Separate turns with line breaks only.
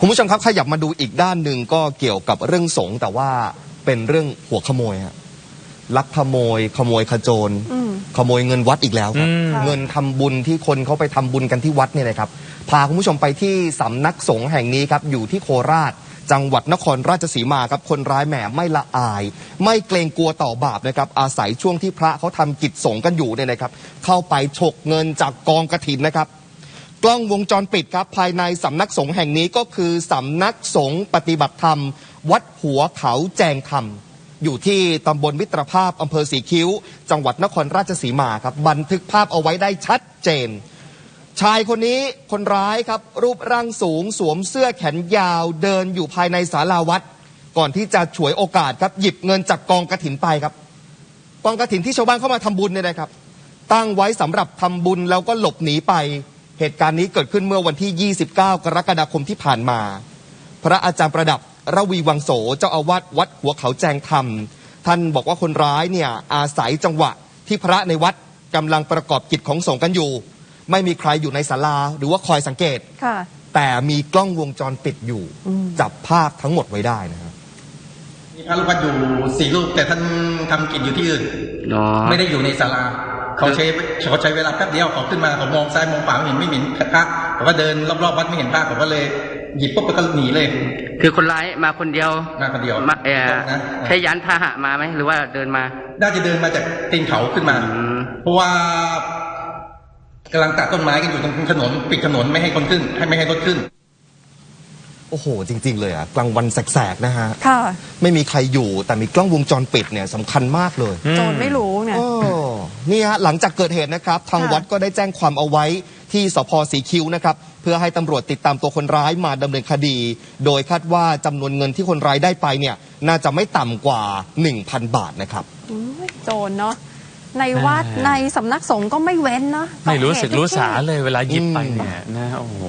คุณผู้ชมครับขยับมาดูอีกด้านหนึ่งก็เกี่ยวกับเรื่องสงฆ์แต่ว่าเป็นเรื่องหัวขโมยฮะลักขโมย ขโมยขโจร
อืม
ขโมยเงินวัดอีกแล้วครับ
อืม
ค่ะ
เงินทำบุญที่คนเขาไปทำบุญกันที่วัดเนี่ยนะครับ พาคุณผู้ชมไปที่สำนักสงฆ์แห่งนี้ครับ อยู่ที่โคราช จังหวัดนครราชสีมาครับ คนร้ายแหมไม่ละอาย ไม่เกรงกลัวต่อบาปนะครับ อาศัยช่วงที่พระเขาทำกิจสงฆ์กันอยู่เนี่ยนะครับ เข้าไปฉกเงินจากกองกระถินนะครับ กล้องวงจรปิดครับภายในสำนักสงฆ์แห่งนี้ก็คือสำนักสงฆ์ปฏิบัติธรรม วัดหัวเขาแจงธรรม อยู่ที่ตำบลมิตรภาพอำเภอสีคิ้ว จังหวัดนครราชสีมาครับ บันทึกภาพเอาไว้ได้ชัดเจน ชายคนนี้คนร้ายครับ รูปร่างสูงสวมเสื้อแขนยาวเดินอยู่ภายในศาลาวัด ก่อนที่จะฉวยโอกาสครับหยิบเงินจากกองกระถินไปครับ กองกระถินที่ชาวบ้านเข้ามาทำบุญเนี่ยนะครับ ตั้งไว้สำหรับทำบุญแล้วก็หลบหนีไป เหตุการณ์นี้เกิดขึ้นเมื่อวันที่ 29 กรกฎาคมที่ผ่านมา พระอาจารย์ประดับระวีวังโสเจ้าอาวาสวัดหัวเขาแจงธรรม ท่านบอกว่าคนร้ายเนี่ยอาศัยจังหวะที่พระในวัดกำลังประกอบกิจของสงฆ์กันอยู่ ไม่มีใครอยู่ในศาลาหรือว่าคอยสังเกต
ค่ะ
แต่มีกล้องวงจรปิดอยู่
อืม
จับภาพทั้งหมดไว้ได้นะครับ
มีพระลูกวัดอยู่สี่รูปแต่ท่านทำกิจอยู่ที่อื่น
อ๋อ
ไม่ได้อยู่ในศาลา เขาใช้เขาใช้เวลาแป๊บเดียวเขาขึ้นมาเขามองซ้ายมองขวาไม่เห็นไม่เห็นพระเขาก็เดินรอบๆวัดไม่เห็นพระเขาก็เลยหยิบปุ๊บแล้วก็หนีเลย
คือคนร้ายมาคนเดียว
มาคนเดียว
มาเออ
นะ
ใช้ยานพาหะมาไหมหรือว่าเดินมา
น่าจะเดินมาจากตีนเขาขึ้นมา
อืม
เพราะว่ากำลังตัดต้นไม้กันอยู่ตรงถนนปิดถนนไม่ให้คนขึ้น ให้ไม่ให้รถขึ้น
โอ้โห จริง ๆ เลยอะกลางวันแสกๆนะฮะ
ค่ะ
ไม่มีใครอยู่แต่มีกล้องวงจรปิดเนี่ยสำคัญมากเลย
โจรไม่รู้เนี่ย
โอ้ นี่ฮะหลังจากเกิดเหตุนะครับ ทาง
ค่ะ
วัดก็ได้แจ้งความเอาไว้ที่สพสีคิ้วนะครับเพื่อให้ตำรวจติดตามตัวคนร้ายมาดำเนินคดี โดยคาดว่าจำนวนเงินที่คนร้ายได้ไปเนี่ยน่าจะไม่ต่ำกว่า 1,000 บาทนะครับ
อุ๊ยโจรเนาะในวัด
อ่า
ในสำนักสงฆ์ก็ไม่เว้นเนาะ
ไม่รู้สึก
องเหตุ
รู้
ทุที่
สาเลยเวลาหยิบไป
อืม
เนี่ยนะโอ้โห